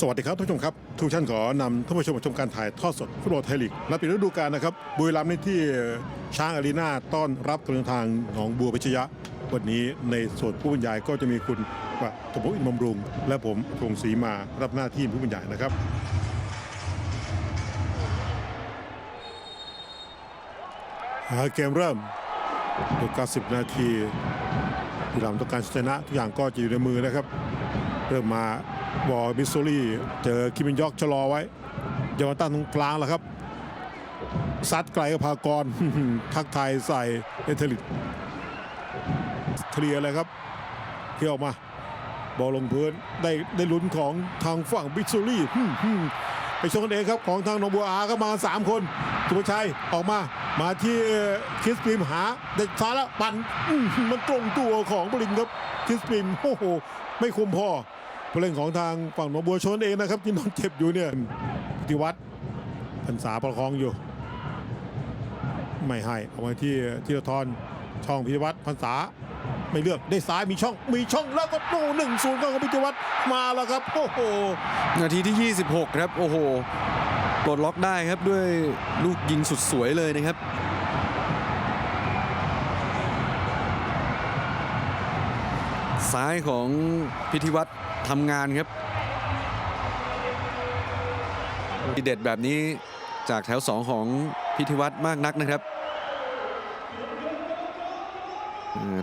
สวัสดีครับท่านผู้ชมครับทุกท่านขอนำท่านผู้ชมมาชมการถ่ายทอดสดฟุตบอลไทยลีกนับเป็นฤดูกาลนะครับบุรีรัมย์ในที่ช้างอารีนาต้อนรับกำลังทางหนองบัวพิชยะ วันนี้ในส่วนผู้บรรยายก็จะมีคุณปะตภพอินทร์บำรุง และผมธงศรีมารับหน้าที่ผู้บรรยายนะครับหาเกมเริ่มดูการ10นาทีบุรีรัมย์ต้องการชนะทุกอย่างก็จะอยู่ในมือนะครับ เริ่มมา บอลมิสซูรี่เจอคิมินยอกชะลอไว้ยามาตันตรงกลางแล้วครับซัดไกลกับพากร ทักทายใส่เอเทลิตเคลียร์เลยครับเคลียร์ออกมา บอลลงพื้นได้ได้ลุ้นของทางฝั่งบิสซูรี่ไปชมกันเองครับของทางนองบัวอาก็มา 3 คนสุภชัยออกมามาที่คิสปิมหาเด็กซ้ายแล้วปั่นมันตรงตัวของบรินครับคิสปิมโอ้โห ไม่คุมพอ ผู้เล่นของทางฝั่งหนองบัวชนเองนะครับที่นอนเจ็บอยู่เนี่ยพิวัตรพันษาประคองอยู่ ไม่ให้เอามาที่ธีรทรช่องพิวัตรพันษาไม่เลือกได้ซ้ายมีช่องมีช่องแล้วก็โอ้หนึ่งศูนย์ของพิวัตรมาแล้วครับโอ้โหนาทีที่ 26 ครับ โอ้โหปลดล็อกได้ครับด้วยลูกยิงสุดสวยเลยนะครับ ซ้ายของพิธีวัตรทำงานครับทีเด็ดแบบนี้จากแถว 2 ของพิธีวัตรมากนักนะครับ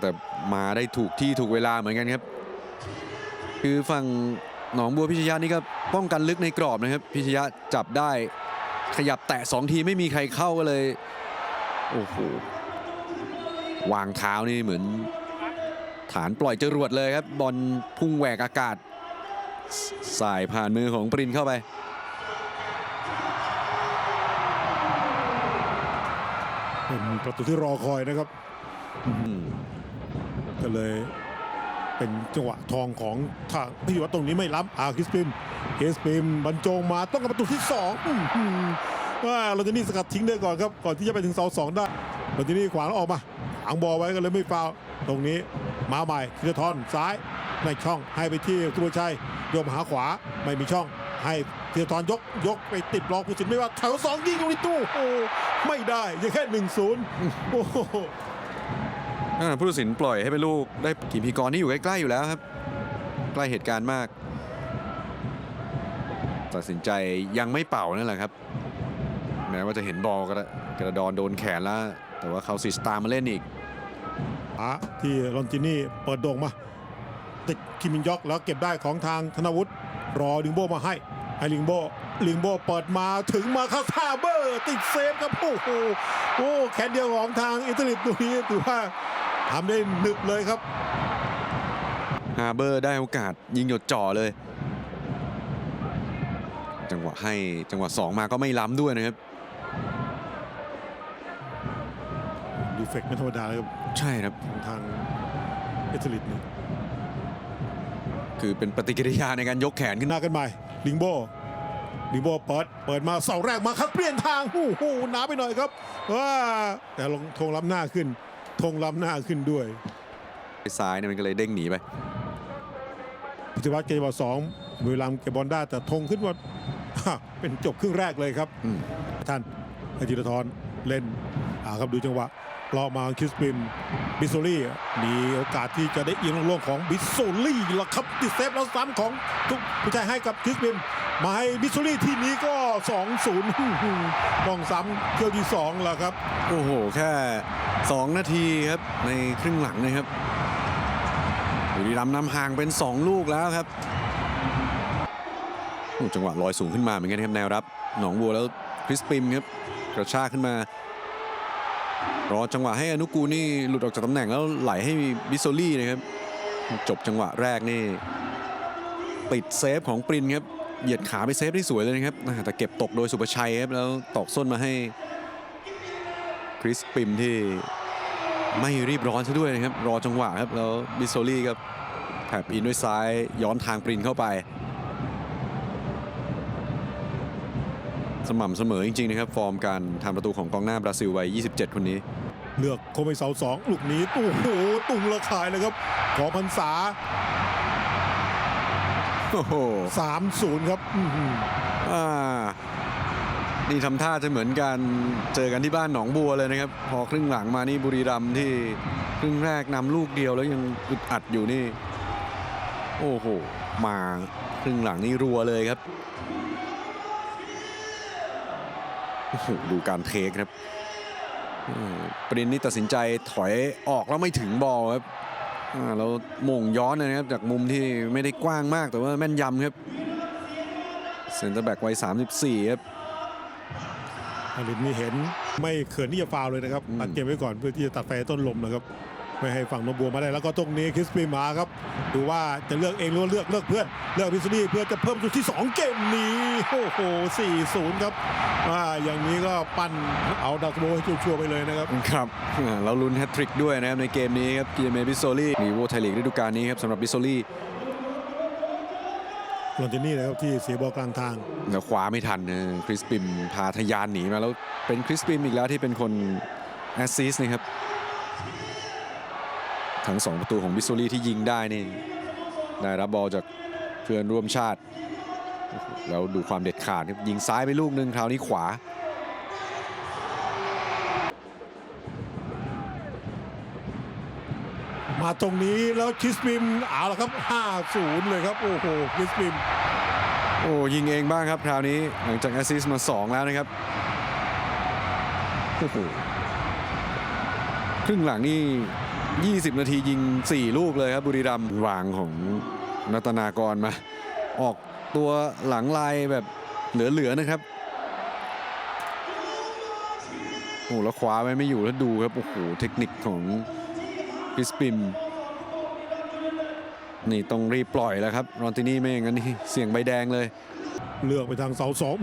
แต่มาได้ถูกที่ถูกเวลาเหมือนกันครับ คือฝั่งหนองบัวพิชยะนี่ก็ป้องกันลึกในกรอบนะครับ พิชยะจับได้ขยับแตะสองทีไม่มีใครเข้าก็เลย โอ้โหวางเท้านี่เหมือน ฐานปล่อยจรวดเลยครับบอลพุ่งแหวกอากาศสสายผ่านมือของปรินเข้าไป เป็นประตูที่รอคอยนะครับอืมก็เลยเป็นจังหวะทองของทางพี่วัดตรงนี้ไม่ล้ำอาคริสปิมคริสปิมบรรจงมาต้องกับประตูที่สองอื้อหือว่าเราจะนี่สกัดทิ้งได้ก่อนครับ ก่อนที่จะไปถึงเสาสองได้เราจะนี่ขวางแล้วออกมาหางบอลไว้ก็เลยไม่ฟาวล์ตรงนี้ มาใหม่ธีรทรซ้ายในช่องให้ไปที่สุภชัยโยมหาขวาไม่มีช่อง ให้ธีรทรยกยกไปติดบล็อกผู้สินไม่ว่าแถวสองยิงตรงนี้ตู้โอ้ไม่ได้ยังแค่หนึ่งศูนย์โอ้โหผู้ตัดสินปล่อยให้เป็นลูกได้ทีพีกรนี่อยู่ใกล้ๆอยู่แล้วครับ ใกล้เหตุการณ์มาก ตัดสินใจยังไม่เป่านั่นแหละครับแม้ว่าจะเห็นบอลกระกระดอนโดนแขนแล้ว แต่ว่าเขาซิสตามมาเล่นอีก หาที่ลอนจินี่เปิดโด่งมา ติดคิมินยอกแล้วเก็บได้ของทางธนวุฒิรอลิงโบมาให้ให้ลิงโบลิงโบเปิดมาถึงมาเข้าท่าเบอร์ติดเซฟครับโอ้โหโอ้แขนเดียวของทางอิตาลีตัวนี้ถือว่าทำได้หนึบเลยครับฮาเบอร์ได้โอกาสยิงหยดจ่อเลย จังหวะให้จังหวะ 2 มาก็ไม่ล้ำด้วยนะครับ เฟกต์ไม่ธรรมดาเลยครับใช่ครับของทางอิตาลีนี่คือเป็นปฏิกิริยาในการยกแขนขึ้นหน้ากันใหม่ลิงโบลิงโบเปิดเปิดมาเสาแรกมาครับเปลี่ยนทางโอ้โหหนาไปหน่อยครับว้าแต่ลงธงล้ำหน้าขึ้นธงล้ำหน้าขึ้นด้วยซ้ายเนี่ยมันก็เลยเด้งหนีไปพิธีวัตรเกมบอลสองบุรีรัมย์เก็บบอลได้แต่ธงขึ้นว่าเป็นจบครึ่งแรกเลยครับอืมท่านอาจิรทร เล่นอ่าครับดูจังหวะรอมาคิสปิมบิสโซลี่มีโอกาสที่จะได้เอียงลงของบิสโซลี่ละครับติดเซฟแล้วซ้ำของทุกผู้ชายให้กับคิสปิมมาให้บิสโซลี่ที่นี้ก็ 2-0ต้องซ้ำเที่ยวที่2แล้วครับ โอ้โห แค่ 2 นาทีครับ ในครึ่งหลังนะครับบุรีรัมย์นำห่างเป็น 2 ลูกแล้วครับ จังหวะลอยสูงขึ้นมาเหมือนกันครับแนวรับ หนองบัวแล้วคริสปิมครับกระชากขึ้นมา รอจังหวะให้อนุกูลนี่หลุดออกจากตำแหน่งแล้วไหลให้บิสโซลี่นะครับ จบจังหวะแรกนี่ติดเซฟของปรินครับเหยียดขาไปเซฟได้สวยเลยนะครับแต่เก็บตกโดยสุประชัยครับแล้วตอกส้นมาให้คริสปิมที่ไม่รีบร้อนซะด้วยนะครับ รอจังหวะครับแล้วบิสโซลี่ก็แถบอินด้วยซ้ายย้อนทางปรินเข้าไป สม่ำเสมอจริงๆนะครับ ฟอร์มการทำประตูของกองหน้าบราซิลวัย 27 คนนี้ เลือกโคมไปเสาสองลูกนี้โอ้โหตุงระคายเลยครับ ขอพันษาโอ้โห3-0ครับอื้อหืออ่านี่ทำท่าจะเหมือนกันเจอกันที่บ้านหนองบัวเลยนะครับ พอครึ่งหลังมานี่บุรีรัมย์ที่ครึ่งแรกนำลูกเดียวแล้วยังอึดอัดอยู่นี่ โอ้โห มาครึ่งหลังนี่รัวเลยครับโอ้โห ดูการเทคครับอืมปรินนี่ตัดสินใจถอยออกแล้วไม่ถึงบอลครับอ่าแล้วโมงย้อนนะครับจากมุมที่ไม่ได้กว้างมากแต่ว่าแม่นยำครับเซนเตอร์แบ็กวัย 34 ครับอารินนี่เห็นไม่เขินที่จะฟาวล์เลยนะครับอืมตัดเกมไว้ก่อนเพื่อที่จะตัดไฟต้นลมนะครับ ไม่ให้ฝั่งนมบัวมาได้แล้วก็ตรงนี้คริสปีมาครับดูว่าจะเลือกเองหรือว่าเลือกเลือกเพื่อนเลือกพิซซี่เพื่อจะเพิ่มจุดที่ 2 เกมนี้โอ้โห4-0 ครับอ่าอย่างนี้ก็ปั้นเอาดักโบให้ชัวร์ๆไปเลยนะครับครับอ่าแล้วลุ้นแฮตทริกด้วยนะครับในเกมนี้ครับกิเมบิโซลี่มีโวไทยลีกฤดูกาลนี้ครับสำหรับบิโซลี่ลอนตินี่นะครับที่เสียบอลกลางทางแล้วคว้าไม่ทันนะคริสปิมพาทะยานหนีมาแล้วเป็นคริสปิมอีกแล้วที่เป็นคนแอสซิสต์นะครับ ทั้งสองประตูของบิโซลี่ที่ยิงได้นี่ได้รับบอลจากเพื่อนร่วมชาติโอ้โหแล้วดูความเด็ดขาดครับยิงซ้ายไปลูกหนึ่งคราวนี้ขวามาตรงนี้แล้วคริสปิมเอาละครับ 5-0 เลยครับโอ้โหคริสปิมโอ้ยิงเองบ้างครับคราวนี้หลังจากแอสซิสต์มา 2 แล้วนะครับโอ้โหครึ่งหลังนี่ 20 นาทียิง 4 ลูกเลยครับบุรีรัมย์วางของรัตนากรมา ออกตัวหลังลายแบบเหลือ ๆ นะครับโอ้แล้วคว้าไว้ไม่อยู่แล้วดูครับ โอ้โห เทคนิคของคริสปิม นี่ต้องรีบปล่อยแล้วครับรอนตินี่ไม่อย่างนั้นนี่เสี่ยงใบแดงเลย เลือกไปทางเสาสอง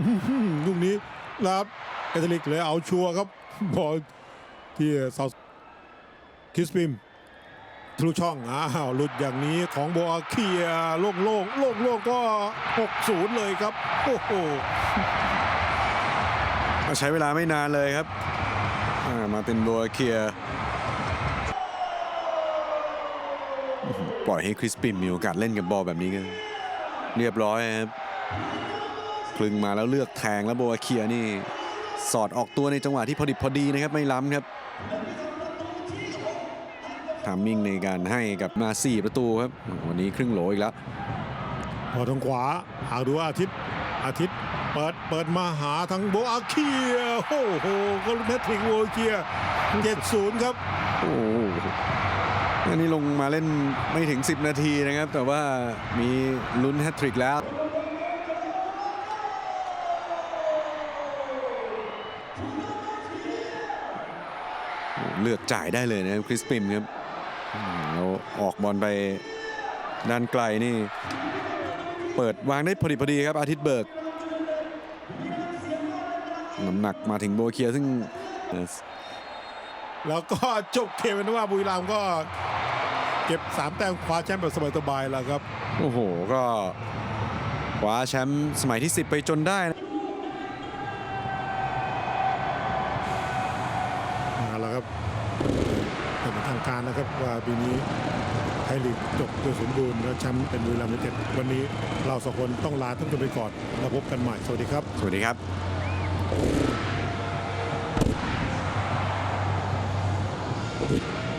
ลูกนี้แล้วเอตลิกเลยเอาชัวร์ครับบอลที่เสา คริสปิมทะลุช่อง อ้าว หลุดอย่างนี้ของโบอาเคียโล่งโล่งโล่งโล่งก็ 6-0 เลยครับ โอ้โหใช้เวลาไม่นานเลยครับมาเป็นโบอาเคียปล่อยให้คริสปิมมีโอกาสเล่นกับบอลแบบนี้ก็เรียบร้อยครับคลึงมาแล้วเลือกแทงแล้วโบอาเคียนี่ สอดออกตัวในจังหวะที่พอดิบพอดีนะครับ ไม่ล้ำครับ ทามมิ่งในการให้กับมา 4 ประตูครับ วันนี้ครึ่งโหลอีกแล้วพอทางขวาหากดูว่าอาทิตย์อาทิตย์เปิดเปิดมาหาทางโบอาเคียโอ้โหก็แมทริกโบอาเคีย7-0ครับโอ้โหอันนี้ลงมาเล่นไม่ถึง 10 นาทีนะครับ แต่ว่ามีลุ้นแฮตทริกแล้วเลือกจ่ายได้เลยนะครับคริสปิมครับอืม แล้วออกบอลไปด้านไกลนี่ เปิดวางได้พอดีพอดีครับ อาทิตย์เบิกน้ำหนักมาถึงโบเคียซึ่งเอ่อแล้วก็จบเกมเป็นว่าบุรีรัมย์ก็เก็บ 3 แต้มคว้าแชมป์แบบสบายๆแล้วครับ โอ้โห ก็คว้าแชมป์สมัยที่ 10 ไปจนได้นะเอาละครับ เป็นทางการนะครับว่าปีนี้ไทยลีกจบโดยสมบูรณ์และแชมป์เป็นบุรีรัมย์ยูไนเต็ดวันนี้เราสองคนต้องลาท่านผู้ชมไปก่อนแล้วพบกันใหม่สวัสดีครับ สวัสดีครับค